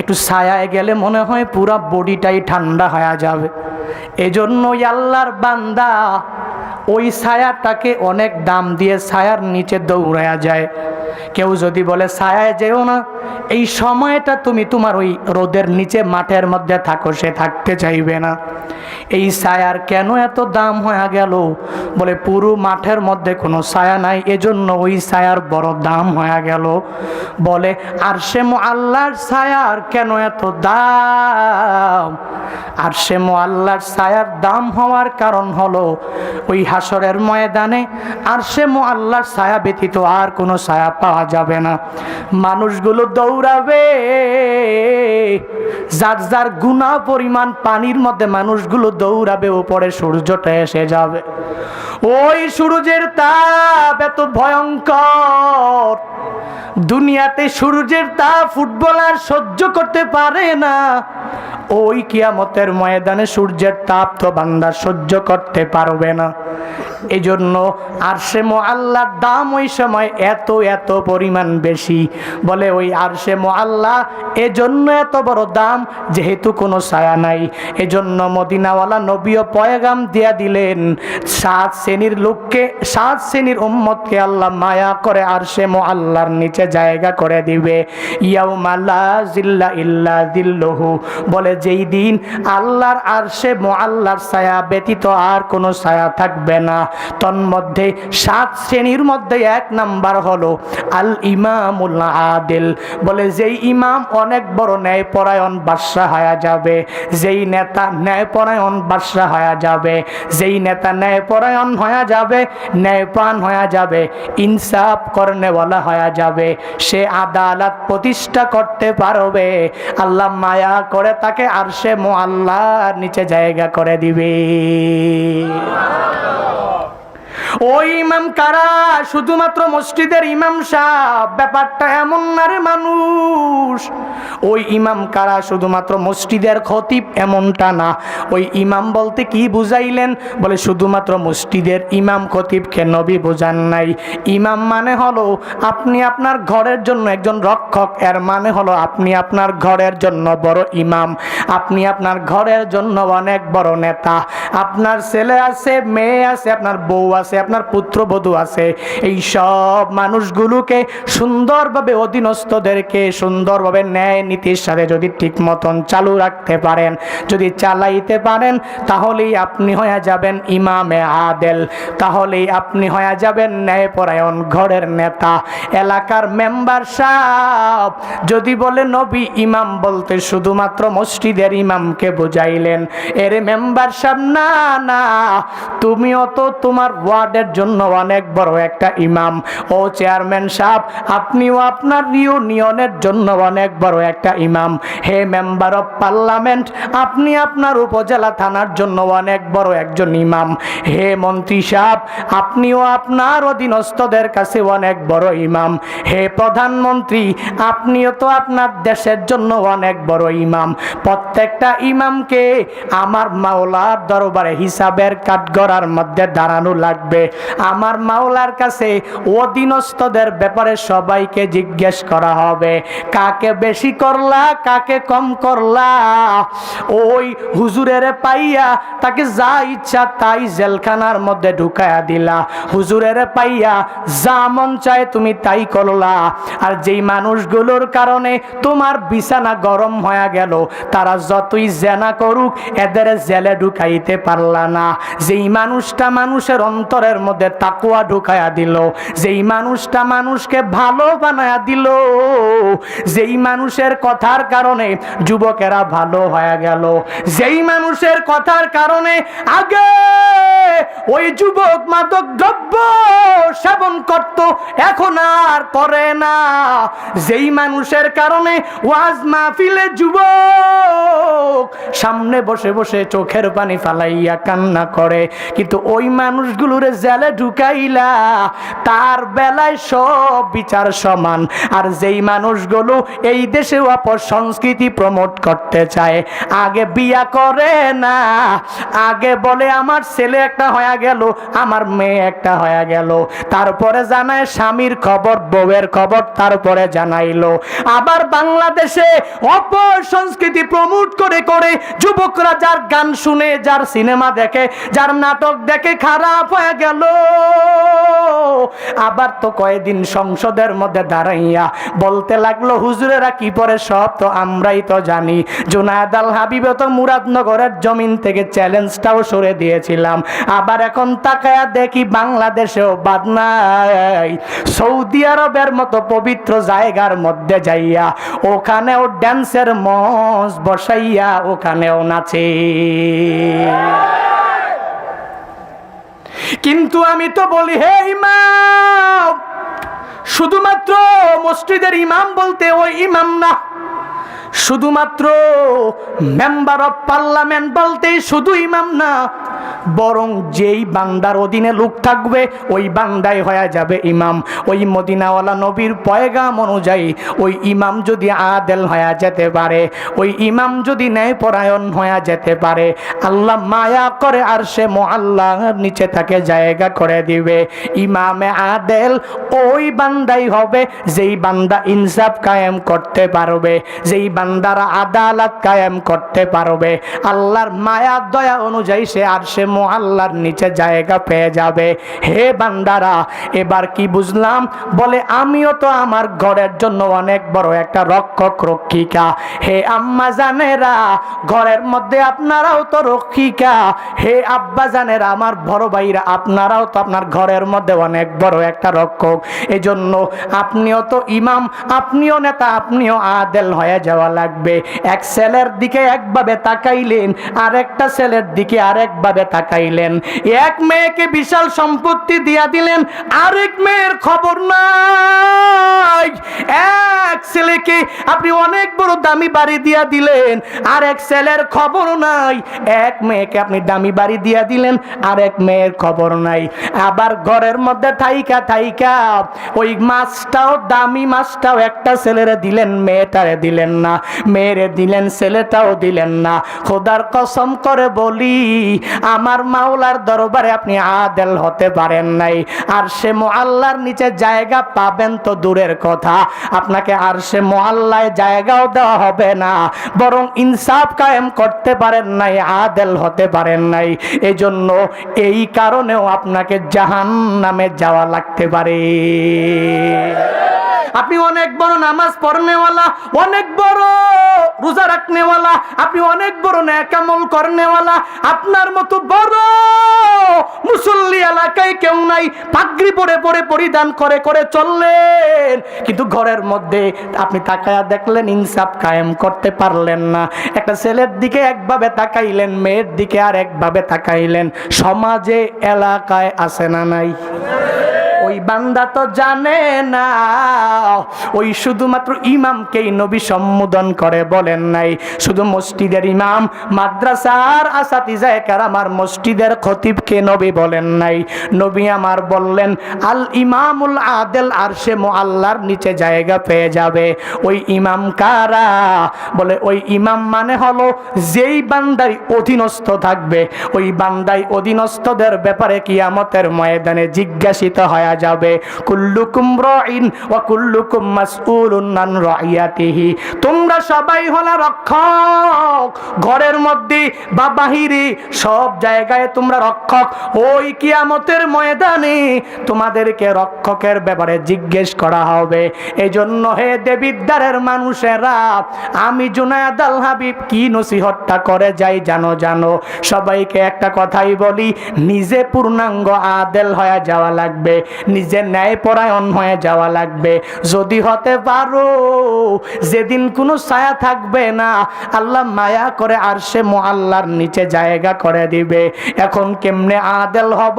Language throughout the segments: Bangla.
একটু ছায়ায় গেলে মনে হয় পুরা বডিটাই ঠান্ডা হয়ে যাবে। এজন্যই আল্লাহর বান্দা ওই ছায়াটাকে অনেক দাম দিয়ে ছায়ার নিচে দৌড়ায়া যায়। কেউ যদি বলে, ছায়ায় যেও না, এই সময়টা তুমি তোমার ওই রোদের নিচে মাঠের মধ্যে থাকো, সে থাকতে চাইবে না। এই ছায়ার কেন এত দাম হয়ে গেল? বলে, পুরো মাঠের মধ্যে কোনো ছায়া নাই, এজন্য ওই ছায়ার বড় দাম হয়ে গেল। বলে, আর সে আল্লাহর ছায়ার কেন এত দাম? আর সে আল্লাহর ছায়ার দাম হওয়ার কারণ হলো, ওই হাসরের ময়দানে আর সে আল্লাহর ছায়া ব্যতীত আর কোনো ছায়া পাওয়া যাবে না। মানুষগুলো দৌড়াবে। যার যার গুণা পরিমাণ পানির মধ্যে মানুষগুলো দৌড়াবে উপরে সূর্যটা এসে যাবে। ওই সূর্যের তাপ এত ভয়ঙ্কর। দুনিয়াতে সূর্যের তাপ ফুটবলার সহ্য করতে পারে না। ওই কিয়ামতের ময়দানে সূর্যের তাপ তো বান্দা সহ্য করতে পারবে না। এই জন্য আর সে আল্লাহর দাম ওই সময় এত এত পরিমাণ বেশি। বলে ওই আর সে আল্লাহ এজন্য এত বড় দাম, যেহেতু কোনো ছায়া নাই। এজন্য মদিনাওয়ালা নবীও পয়গাম দিয়া দিলেন, সাত শ্রেণির লোককে, সাত শ্রেণির উম্মতকে আল্লাহ মায়া করে আর সে মো আল্লাহর নিচে জায়গা করে দিবে। ইয়াউমাল্লা জিল্লা ইল্লা দিল্লহু বলে, যেই দিন আল্লাহর আর সে মো আল্লাহর ছায়া ব্যতীত আর কোনো ছায়া থাকবে না। তন্মধ্যে সাত শ্রেণির মধ্যে এক নাম্বার হলো আল ইমামুল আদিল। বলে, যেই ইমাম অনেক বড় ন্যায়পরায়ণ বাদশাহ হয়ে যাবে, যেই নেতা ন্যায়পরায়ণ বাদশাহ হয়ে যাবে, যেই নেতা ন্যায়পরায়ণ হয়ে যাবে ন্যায়প্রাণ হয়ে যাবে, ইনসাফ করনেওয়ালা হয়া যাবে। সে আদালত প্রতিষ্ঠা করতে পারবে। আল্লাহ মায়া করে তাকে আর সে মো আল্লাহর নিচে জায়গা করে দিবে। ওই ইমাম কারা? শুধুমাত্র মসজিদের ইমাম সাহ ব্যাপারটা এমন না রে মানুষ। ওই ইমাম কারা শুধুমাত্র মসজিদের খতিব এমনটা না। ওই ইমাম বলতে কি বুঝাইলেন? বলে শুধুমাত্র মসজিদের ইমাম খতিবকে নবী বোঝান নাই। ইমাম মানে হলো আপনি আপনার ঘরের জন্য একজন রক্ষক। এর মানে হলো আপনি আপনার ঘরের জন্য বড় ইমাম। আপনি আপনার ঘরের জন্য অনেক বড় নেতা। আপনার ছেলে আছে, মেয়ে আছে, আপনার বউ আছে আপনার পুত্রবধূ আছে। এই সব মানুষগুলোকে সুন্দরভাবে অধীনস্থদেরকে সুন্দরভাবে ন্যায় নীতির সাথে যদি ঠিক মতন চালু রাখতে পারেন, যদি চালাইতে পারেন, তাহলেই আপনি হয়ে যাবেন ইমামে আদেল। তাহলেই আপনি হয়ে যাবেন ন্যায়পরায়ণ ঘরের নেতা। এলাকার মেম্বার সাহেব, যদি বলে, নবী ইমাম বলতে শুধুমাত্র মসজিদের ইমামকে বুঝাইলেন। এর মেম্বার সাহেব, না না, তুমিও তো তোমার ওয়ার্ডের জন্য অনেক বড় একটা ইমাম। ও চেয়ারম্যান সাহেব, আপনিও আপনার ইউনিয়নের জন্য অনেক বড় একটা ইমাম। হে মেম্বার অফ পার্লামেন্ট, আপনি আপনার উপজেলা থানার জন্য অনেক বড় একজন ইমাম। হে মন্ত্রী সাহেব, আপনিও আপনার অধীনস্থদের কাছে অনেক বড় ইমাম। হে প্রধানমন্ত্রী, আপনিও তো আপনার দেশের জন্য অনেক বড় ইমাম। প্রত্যেকটা ইমামকে আমার মাওলার দরবারে হিসাবের কাঠগড়ার মধ্যে দাঁড়ানো লাগবে। আমার মাওলার কাছে অধীনস্থদের ব্যাপারে সবাইকে জিজ্ঞেস করা হবে। কাকে বেশি করলা, কাকে কম করলা? ওই হুজুরের পাইয়া তাকে যা ইচ্ছা তাই জেলখানার মধ্যে ঢুকায়া দিলা। হুজুরের পাইয়া যা মন চায় তুমি তাই করলা। আর যেই মানুষগুলোর কারণে তোমার বিছানা গরম হয়ে গেল, তারা যতই জেনা করুক, এদের জেলে ঢুকাইতে পারলা না। যেই মানুষটা মানুষের অন্তরের মধ্যে তাকুয়া ঢুকায়া দিল। যেই মানুষটা মানুষকে ভালো বানায়া দিল, যেই মানুষের কথার কারণে যুবকেরা ভালো হয়ে গেল। যেই মানুষের কথার কারণে আগে ওই যুবক মাদক দ্রব্য সেবন করত, এখন আর করে না। যেই মানুষের কারণে ওয়াজ মাহফিলে যুবক সামনে বসে বসে চোখের পানি ফালাইয়া কান্না করে, কিন্তু ওই মানুষগুলোরে জেলে ঢুকাইলা, তার বেলায় সব বিচার সমান। আর যেই মানুষগুলো এই দেশে অপসংস্কৃতি প্রমোট করতে চায়, আগে বিয়া করে না, আগে বলে আমার ছেলে একটা হয়ে গেল, আমার মেয়ে একটা হয়ে গেল। তারপরে জানায় স্বামীর খবর, বউয়ের খবর, তারপরে জানাইলো। আবার বাংলাদেশে অপসংস্কৃতি প্রমোট করে করে যুবকরা যার গান শুনে, যার সিনেমা দেখে, যার নাটক দেখে খারাপ হয়ে গেল আবার তো কয়েকদিন সংসদের মধ্যে দাঁড়াইয়া বলতে লাগল, হুজুরেরা কি পরে সব তো আমরাই তো জানি। জুনায়দ আল হাবিবে তো মুরাদনগরের জমিন থেকে চ্যালেঞ্জটাও সরে দিয়েছিলাম। আবার এখন তাকায়া দেখি বাংলাদেশেও বাদ নাই। সৌদি আরবের মতো পবিত্র জায়গার মধ্যে যাইয়া ওখানেও ড্যান্সের মঞ্চ বসাইয়া ওখানেও নাচে। কিন্তু আমি তো বলি, হে ইমাম, শুধুমাত্র মসজিদের ইমাম বলতে ওই ইমাম না, শুধুমাত্র মেম্বার অফ পার্লামেন্ট বলতে শুধু ইমাম না বরং যেই বান্দার অধীনে লোক থাকবে, ওই বান্দাই হয়ে যাবে ইমাম। ওই মদিনাওয়ালা নবীর পয়গাম অনুযায়ী ওই ইমাম যদি আদেল হয়ে যেতে পারে, ওই ইমাম যদি ন্যায়পরায়ণ হয়ে যেতে পারে, আল্লাহ মায়া করে আর সে মোয়াল্লার নিচে তাকে জায়গা করে দিবে। ইমামে আদেল ওই বান্দাই হবে যেই বান্দা ইনসাফ কায়েম করতে পারবে, যেই বান্দারা আদালত কায়েম করতে পারবে। আল্লাহর মায়া, দয়া অনুযায়ী সে আর সে মোয়াল্লার নিচে জায়গা পেয়ে যাবে। হে বান্দারা, এবার কি বুঝলাম? বলে, আমিও তো আমার ঘরের জন্য অনেক বড় একটা রক্ষক, রক্ষিকা। হে আম্মা জানেরা, ঘরের মধ্যে আপনারাও তো রক্ষিকা। হে আব্বা জানেরা, আমার বড় ভাইরা, আপনারাও তো আপনার ঘরের মধ্যে অনেক বড় একটা রক্ষক। এজন্য আপনিও তো ইমাম, আপনিও নেতা, আপনিও আদেল হয়ে যাওয়া লাগবে। এক ছেলের দিকে একভাবে তাকাইলেন আর একটা ছেলের দিকে আরেকভাবে তাকাইলেন এক মেয়েকে বিশাল সম্পত্তি দিয়া দিলেন, আরেক মেয়ের খবর নাই। এক ছেলেকে আপনি অনেক বড় দামি বাড়ি দিয়া দিলেন, আর এক ছেলের খবর নাই। এক মেয়েকে আপনি দামি বাড়ি দিয়া দিলেন, আর এক মেয়ের খবর নাই। আবার ঘরের মধ্যে থাইকা থাইকা ওই মাছটাও, দামি মাছটাও একটা ছেলেরে দিলেন, মেয়েটারে দিলেন না। মেয়েরে দিলেন, ছেলেটাও দিলেন না। খোদার কসম করে বলি, আমার মাওলার দরবারে আপনি আদেল হতে পারেন নাই। আর সে মোয়াল্লার নিচে জায়গা পাবেন তো দূরের কথা। আপনাকে আর সে মোয়াল্লায় জায়গাও দেওয়া হবে না। বরং ইনসাফ কায়েম করতে পারেন নাই, আদেল হতে পারেন নাই। এজন্য এই কারণেও আপনাকে জাহান নামে যাওয়া লাগতে পারে। আপনি অনেক বড় নামাজ পড়নেওয়ালা, অনেক বড় রোজা রাখনেওয়ালা, আপনি অনেক বড় ন্যাকামল করনেওয়ালা, আপনার মতো বড় মুসল্লি এলাকায় কেউ নাই, পাগড়ি পরে পরে পরিধান করে করে চললেন। কিন্তু ঘরের মধ্যে আপনি তাকায়া দেখলেন, ইনসাফ কায়েম করতে পারলেন না। একটা ছেলের দিকে একভাবে তাকাইলেন, মেয়ের দিকে আর একভাবে তাকাইলেন। সমাজে এলাকায় আছে না নাই? ওই বান্দা তো জানে না। ওই শুধুমাত্র ইমামকেই নবী সম্বোধন করে, বলেন নাই। শুধু মসজিদের ইমাম, মাদ্রাসার আসাতিজায় কারামার মসজিদের খতিবকে নবী বলেন নাই। নবী আমার বললেন, আল ইমামুল আদেল আর সে আল্লাহর নিচে জায়গা পেয়ে যাবে। ওই ইমাম কারা? বলে, ওই ইমাম মানে হলো যেই বান্দাই অধীনস্থ থাকবে। ওই বান্দাই অধীনস্থদের ব্যাপারে কিয়ামতের ময়দানে জিজ্ঞাসিত হয়ে যাবে। কুল্লুকুম রাইন ওয়া কুল্লুকুম মাসউলুন রাইয়াতিহি। তোমরা সবাই হলা রক্ষক। ঘরের মধ্যে বা বাহিরে সব জায়গায় তোমরা রক্ষক। ওই কিয়ামতের ময়দানে তোমাদেরকে রক্ষকের ব্যাপারে জিজ্ঞেস করা হবে। এজন্য হে দেবিদ্বারের মানুষেরা, আমি জুনায়দ আল হাবিব কি নসিহতটা করে যাই জানো জানো? সবাইকে একটা কথাই বলি, নিজে পূর্ণাঙ্গ আদেল হয়ে যাওয়া লাগবে। নিজে ন্যায়পরায়ণ হয়ে যাওয়া লাগবে। যদি হতে পারো, যেদিন কোনো ছায়া থাকবে না, আল্লাহ মায়া করে আর সে মোয়াল্লার নিচে জায়গা করে দিবে। এখন কেমনে আদেল হব?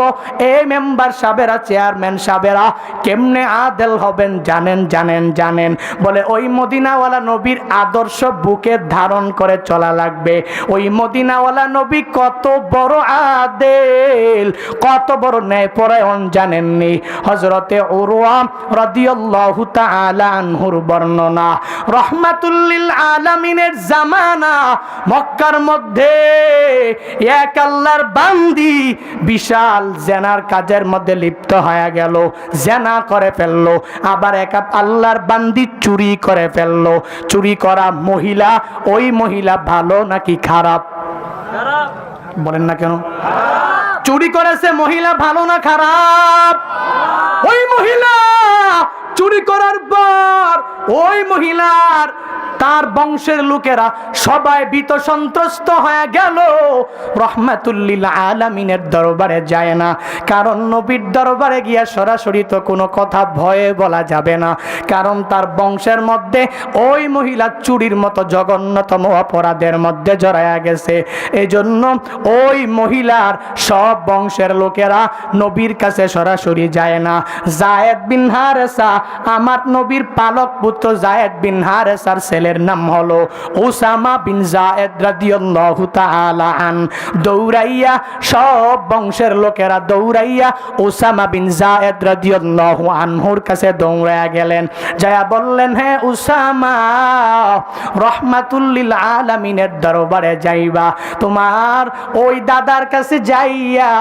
এই মেম্বার সাবেরা, চেয়ারম্যান সাবেরা, কেমনে আদেল হবেন? জানেন জানেন জানেন। বলে, ওই মদিনাওয়ালা নবীর আদর্শ বুকে ধারণ করে চলা লাগবে। ওই মদিনাওয়ালা নবী কত বড় আদেল, কত বড় ন্যায় পরায়ণ জানেননি। হজরতে উরওয়া রাদিয়াল্লাহু তাআলা আনহুর বর্ণনা রহমাতুল্লিল আলামিনের জামানা মক্কার মধ্যে এক আল্লাহর বান্দি বিশাল জেনার কাজের মধ্যে লিপ্ত হয়ে গেল জেনা করে ফেলল আবার এক আল্লাহর বান্দি চুরি করে ফেলল চুরি করা মহিলা ওই মহিলা ভালো নাকি খারাপ? বলেন না কেন? চুরি করেছে মহিলা ভালো না খারাপ? ওই মহিলা চুরি করার পর ওই মহিলার তার বংশের লোকেরা সবাই বিত সন্ত্রস্ত হয়ে গেল। রহমাতুল্লিল আলামিনের দরবারে যায় না। কারণ নবীর দরবারে গিয়া সরাসরি তো কোনো কথা ভয়ে বলা যাবে না। কারণ তার বংশের মধ্যে ওই মহিলা চুরির মতো জঘন্যতম অপরাধের মধ্যে জড়ায়া গেছে। এজন্য ওই মহিলার সব বংশের লোকেরা নবীর কাছে সরাসরি যায় না। জায়েদ বিন হারেসা, আমার নবীর পালক পুত্র জায়েদ বিন হারেসার ছেলের নাম হলো ওসামা বিন আন। দৌড়াইয়া সব বংশের লোকেরা দৌড়াইয়া ওসামা বিন জায়েদ আনহুর কাছে দৌড়াইয়া গেলেন। যায়া বললেন, হে ওসামা রহমাতুল্লিল আলামিনের দরবারে যাইবা। তোমার ওই দাদার কাছে যাইয়া,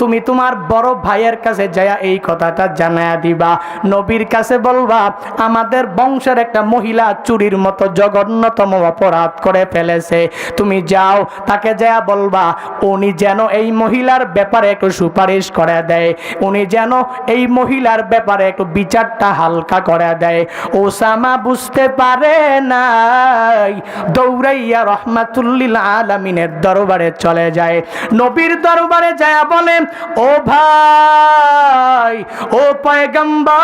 তুমি তোমার বড় ভাইয়ের কাছে যাইয়া এই কথাটা জানায়া দিবা। নবীর কাছে বলবা, আমাদের বংশের একটা মহিলা চুরির মতো জঘন্যতম অপরাধ করে ফেলেছে। তুমি যাও, তাকে যায়া বলবা, উনি যেন এই মহিলার ব্যাপারে একটু সুপারিশ করে দেয়। উনি যেন এই মহিলার ব্যাপারে একটু বিচারটা হালকা করে দেয়। ওসামা বুঝতে পারে নাই দৌড়াইয়া রহমাতুল্লিল আলামিনের দরবারে চলে যায়। নবীর দরবারে যায় বলে, ও ভাই, ও পয়গম্বর,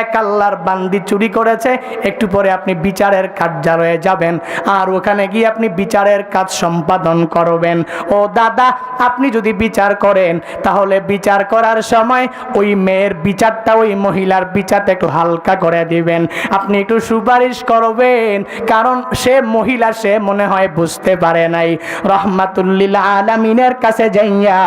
এক আল্লাহর বান্দি চুরি করেছে, একটু পরে আপনি বিচারের কার্যালয়ে যাবেন আর ওখানে গিয়ে আপনি বিচারের কাজ সম্পাদন করবেন। ও দাদা, আপনি যদি বিচার করেন, তাহলে বিচার করার সময় ওই মেয়ের বিচারটা ওই মহিলার বিচারটা একটু হালকা করে দিবেন। আপনি একটু সুপারিশ করবেন, কারণ সে মহিলা সে মনে হয় বুঝতে পারে নাই। রহমাতুল্লিল আলামিনের কাছে যাইয়া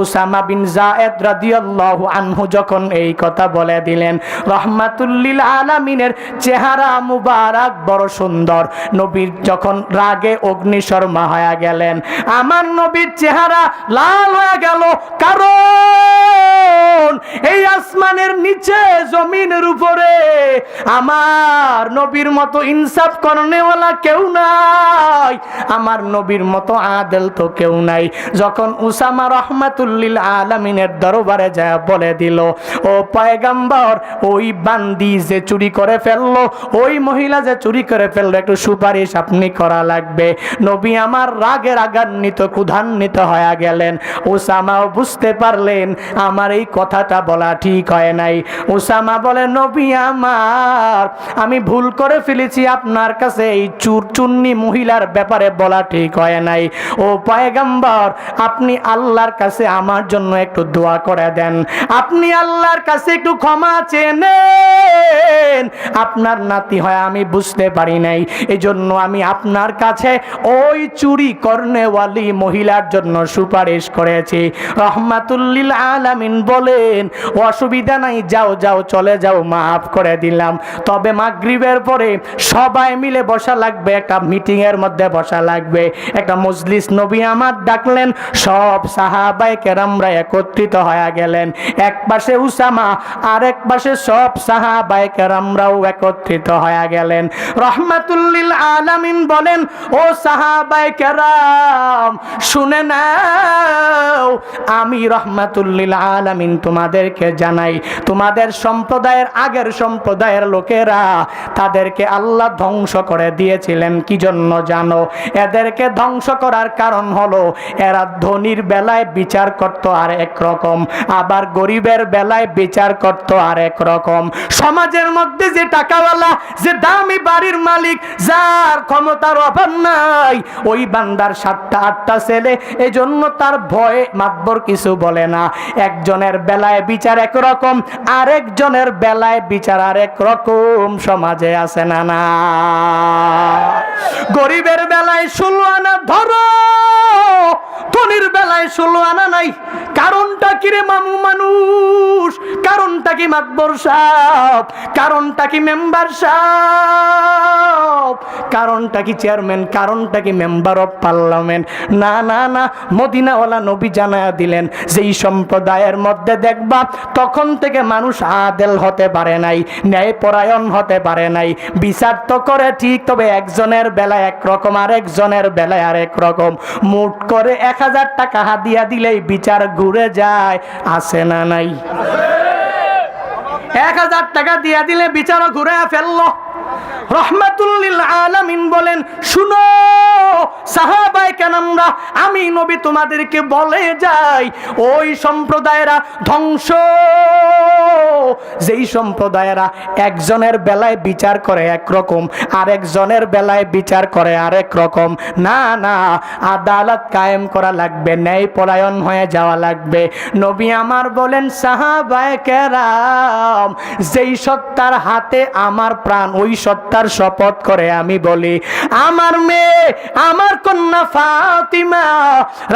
ওসামা বিন জায়েদ রাদিয়াল্লাহু আনহু যখন এই কথা বলে দিলেন, রহমাতুল্লিল আলামিনের চেহারা মুবারক বড় সুন্দর। নবীর যখন রাগে অগ্নিশর্মা হয়ে গেলেন, আমার নবীর চেহারা লাল হয়ে গেল। কারণ এই আসমানের নিচে, জমিনের উপরে আমার নবীর মতো ইনসাফ করনেওয়ালা কেউ নাই। আমার নবীর মতো আদেল তো কেউ নাই। যখন উসামা রহমাতুল্লিল আলামিনের দরবারে যায় বলে দিল, ও পয়গাম্বর, ওই বান্দি যে চুরি করে ফেলল। ওই মহিলা যে চুরি করে ফেলল, একটু সুপারিশ আপনি করা লাগবে। নবী আমার রাগের আগান্বিত ক্ষুধান্বিত হয়ে গেলেন। ওসামাও বুঝতে পারলেন, আমার এই কথাটা বলা ঠিক হয় নাই। ওসামা বলে, নবী আমার, আমি ভুল করে ফেলেছি, আপনার কাছে এই চুর চুন্নি মহিলার ব্যাপারে বলা ঠিক হয় নাই। ও পয়গাম্বর, আপনি আল্লাহর কাছে আমার জন্য একটু দোয়া করে দেন। আপনি আল্লাহর কাছে একটু ক্ষমা চেনেন আপনার নাতি হয়, আমি বুঝতে পারি নাই। এই জন্য আমি আপনার কাছে ওই চুরি কর্নেওয়ালি মহিলার জন্য সুপারিশ করেছি। রহমাতুল্লিল আলামিন বলেন, অসুবিধা নাই, যাও যাও, চলে যাও, মাফ করে দিলাম। তবে মাগরিবের পরে সবাই মিলে বসা লাগবে, একটা মিটিং এর মধ্যে বসা লাগবে। একটা মজলিস নবী আমার ডাকলেন, সব সাহাবাই কেরামরা একত্রিত হয়ে গেলেন। এক পাশে উসামা আর এক পাশে সব সাহাবাই কেরামরাও একত্রিত হয়ে গেলেন। রহমাতুল্লিল আলামিন বলেন, ও সাহাবাই কেরাম, শুনে নাও, আমি রহমাতুল্লিল আলামিন তোমাদেরকে জানাই, তোমাদের সম্প্রদায়ের আগের সম্প্রদায়ের লোকেরা তাদেরকে আল্লাহ ধ্বংস করে দিয়েছিলেন। কি জন্য জানো? এদেরকে ধ্বংস করার কারণ হলো, এরা ধনির বেলায় বিচার করত আর এক রকম আবার গরিবের বেলায় বিচার করত আর এক রকম সমাজের মধ্যে যে টাকাওয়ালা, যে দামি বাড়ির মালিক, যার ক্ষমতার অভাব নাই, ওই বান্দার সাতটা, আটটা ছেলে এই জন্য তার ভয়ে মাতবর কিছু বলে না। একজনের বেলায় বিচার একরকম, আরেকজনের বেলায় বিচার আরেক রকম সমাজে আছে না না। গরিবের বেলায় ষোলো আনা ধরো ধনির বেলায় ষোলো আনা নাই। কারণটা কি রে মামু মানুষ? কারণটা কি মাকবর সাহেব? কারণটা কি মেম্বার সাহেব? কারণটা কি চেয়ারম্যান? কারণটা কি মেম্বার অফ পার্লামেন্ট? না না না, মদিনাওয়ালা নবী জানায়া দিলেন, যেই সম্প্রদায়ের মধ্যে দেখবা, তখন থেকে মানুষ আদেল হতে পারে নাই, ন্যায়পরায়ণ হতে পারে নাই। বিচার তো করে ঠিক, তবে একজনের বেলায় একরকম আর একজনের বেলায় আরেক রকম। মুট করে এক হাজার টাকা হাদিয়া দিলেই বিচার ঘুরে যায় আসে না নাই? এক হাজার টাকা দিয়া দিলে বিচারও ঘুরে ফেলল। রহমাতুল্লিল আলামিন বলেন, শুনো সাহাবাই কেনামরা আমি নবী তোমাদেরকে বলে যাই, ওই সম্প্রদায়েরা ধ্বংস। যেই সম্প্রদায়েরা একজনের বেলায় বিচার করে একরকম, আরেকজনের বেলায় বিচার করে আরেক রকম, না না, আদালত কায়েম করা লাগবে ন্যায় পরায়ণ হয়ে যাওয়া লাগবে। নবী আমার বলেন, সাহাবায় কেরাম, যেই সত্তার হাতে আমার প্রাণ, ওই সত্তার শপথ করে আমি বলি আমার মেয়ে আমার কন্যা ফাতিমা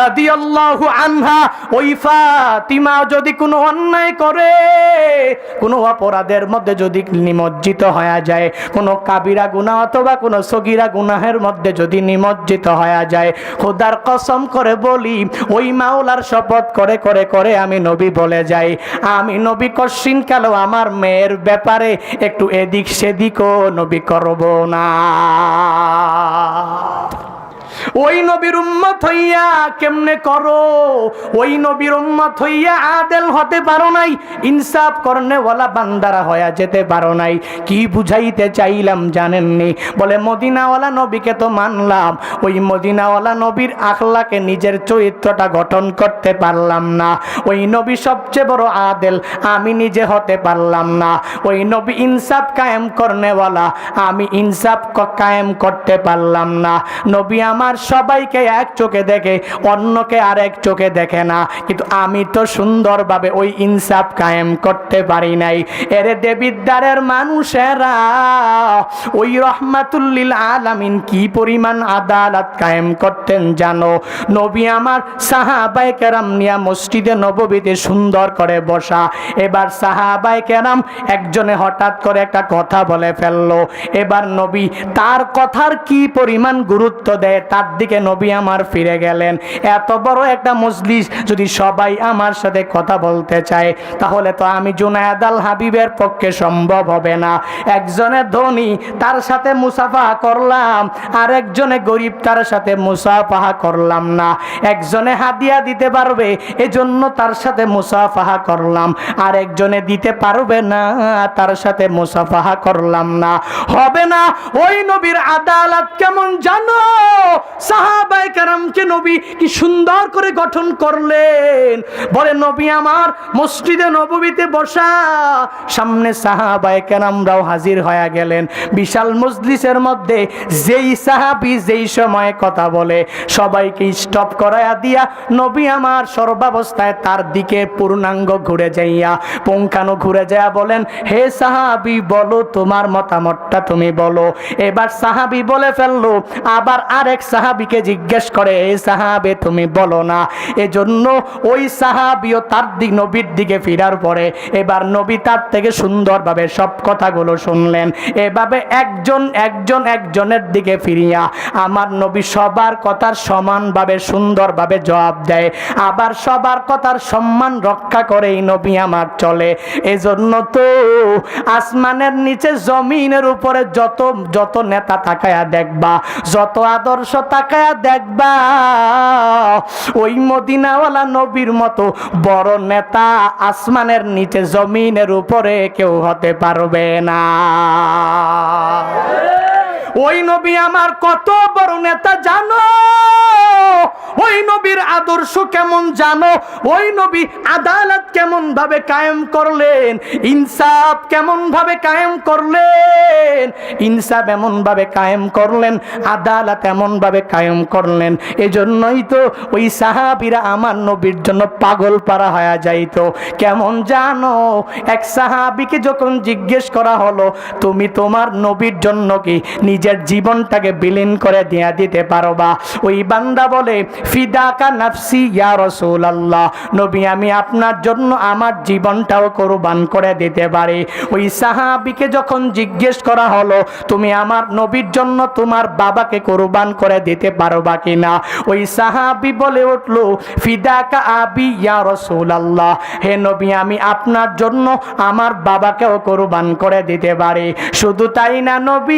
রাদিয়াল্লাহু আনহা, ওই ফাতিমা যদি কোনো অন্যায় করে, কোনো অপরাধের মধ্যে যদি নিমজ্জিত হয়ে যায়, কোনো কাবিরা গুনাহ অথবা কোনো সগিরা গুনাহের মধ্যে যদি নিমজ্জিত হয়ে যায়, খোদার কসম করে বলি, ওই মাওলার শপথ করে করে করে আমি নবী বলে যাই। আমি নবী কশিন কালো, আমার মেয়ের ব্যাপারে একটু এদিক সেদিকও নবী করব না। God ওই নবীর উম্মত হইয়া কেমনে করো? ওই নবীর উম্মত হইয়া আদেল হতে পারো নাই, ইনসাফ করনে ওয়ালা বান্দারা হইয়া যেতে পারো নাই। কি বুঝাইতে চাইলাম জানেননি? বলে, মদিনাওয়ালা নবীকে তো মানলাম, ওই মদিনাওয়ালা নবীর আখলাকে নিজের চরিত্রটা গঠন করতে পারলাম না। ওই নবী সবচেয়ে বড় আদেল, আমি নিজে হতে পারলাম না। ওই নবী ইনসাফ কায়েম করনেওয়ালা, আমি ইনসাফ কায়েম করতে পারলাম না। নবী আমার সবাইকে এক চোখে দেখে, অন্যকে আরেক চোখে দেখে না। কিন্তু আমি তো সুন্দরভাবে ওই ইনসাফ কায়েম করতে পারি নাই। এরে দেবিদ্বারের মানুষেরা, ওই রহমাতুল্লিল আলামিন কি পরিমাণ আদালত কায়েম করতেন জানো? নবী আমার সাহাবাই কেরাম নিয়া মসজিদে নববীতে সুন্দর করে বসা। এবার সাহাবাই কেরাম একজনে হঠাৎ করে একটা কথা বলে ফেলল। এবার নবী তার কথার কি পরিমাণ গুরুত্ব দেয় তার দিকে নবী আমার ফিরে গেলেন। এত বড় একটা মজলিস যদি সবাই আমার সাথে কথা বলতে চায়, তাহলে তো আমি জুনায়দ আল হাবিবের পক্ষে সম্ভব হবে না। একজনে ধনী, তার সাথে মুসাফাহা করলাম, আর একজনে গরিব, তার সাথে মুসাফাহা করলাম না। একজনে হাদিয়া দিতে পারবে, এজন্য তার সাথে মুসাফাহা করলাম। আর একজনে দিতে পারবে না, তার সাথে মুসাফাহা করলাম না। হবে না, ওই নবীর আদালত কেমন জানো? সাহাবাই নবী কি সুন্দর করে গঠন করলেন। বলে, নবী আমার, মসজিদে নববীতে বসা। সামনে সাহাবাই হাজির হয়ে গেলেন। বিশাল মজলিসের মধ্যে যেই সাহাবি যেই সময় কথা বলে, সবাইকে স্টপ দিয়া, নবী আমার, সর্বাবস্থায় তার দিকে পূর্ণাঙ্গ ঘুরে যাইয়া, পঙ্খানো ঘুরে যাইয়া বলেন, হে সাহাবি, বলো তোমার মতামতটা তুমি বলো। এবার সাহাবি বলে ফেলল, আবার আরেক সাহাবিকে জিজ্ঞেস করে এই সাহাবে, তুমি বলো না, এজন্য ওই সাহাবিও তার দিক, নবীর দিকে ফিরার পরে এবার নবী তার থেকে সুন্দরভাবে সব কথাগুলো শুনলেন। এভাবে একজন একজন, একজনের দিকে ফিরিয়া আমার নবী সবার কথার সমানভাবে সুন্দরভাবে জবাব দেয়। আবার সবার কথার সম্মান রক্ষা করে এই নবী আমার চলে। এজন্য তো আসমানের নিচে জমিনের উপরে যত যত নেতা তাকায়া দেখবা, যত আদর্শ তাকায়া দেখবা, ওই মদিনাওয়ালা নবীর মতো বড় নেতা আসমানের নিচে জমিনের উপরে কেউ হতে পারবে না। ওই নবী আমার কত বড় নেতা জানো? ওই নবীর আদর্শ কেমন জানো? ওই নবী আদালত কেমন ভাবে কায়েম করলেন? ইনসাফ কেমন ভাবে কায়েম করলেন? ইনসাফ এমনভাবে কায়েম করলেন, আদালত এমনভাবে কায়েম করলেন। এজন্যই তো ওই সাহাবিরা আমার নবীর জন্য পাগল পারা হয়ে যাইতো। কেমন জানো? এক সাহাবিকে যখন জিজ্ঞেস করা হলো, তুমি তোমার নবীর জন্য কি নিজের জীবনটাকে বিলীন করে দেয়া দিতে পারবা। ওই বান্দা বলে ফিদাকা নাফসি ইয়া রাসূলুল্লাহ। নবী, আমি আপনার জন্য আমার জীবনটাও কোরবান করে দিতে পারি। ওই সাহাবিকে যখন জিজ্ঞেস করা হলো, তুমি আমার নবীর জন্য তোমার বাবাকে কোরবান করে দিতে পারবা কিনা? ওই সাহাবি বলে উঠল ফিদাকা আবি ইয়া রাসূলুল্লাহ। হে নবী, আমি আপনার জন্য আমার বাবাকেও কোরবান করে দিতে পারি। শুধু তাই না নবী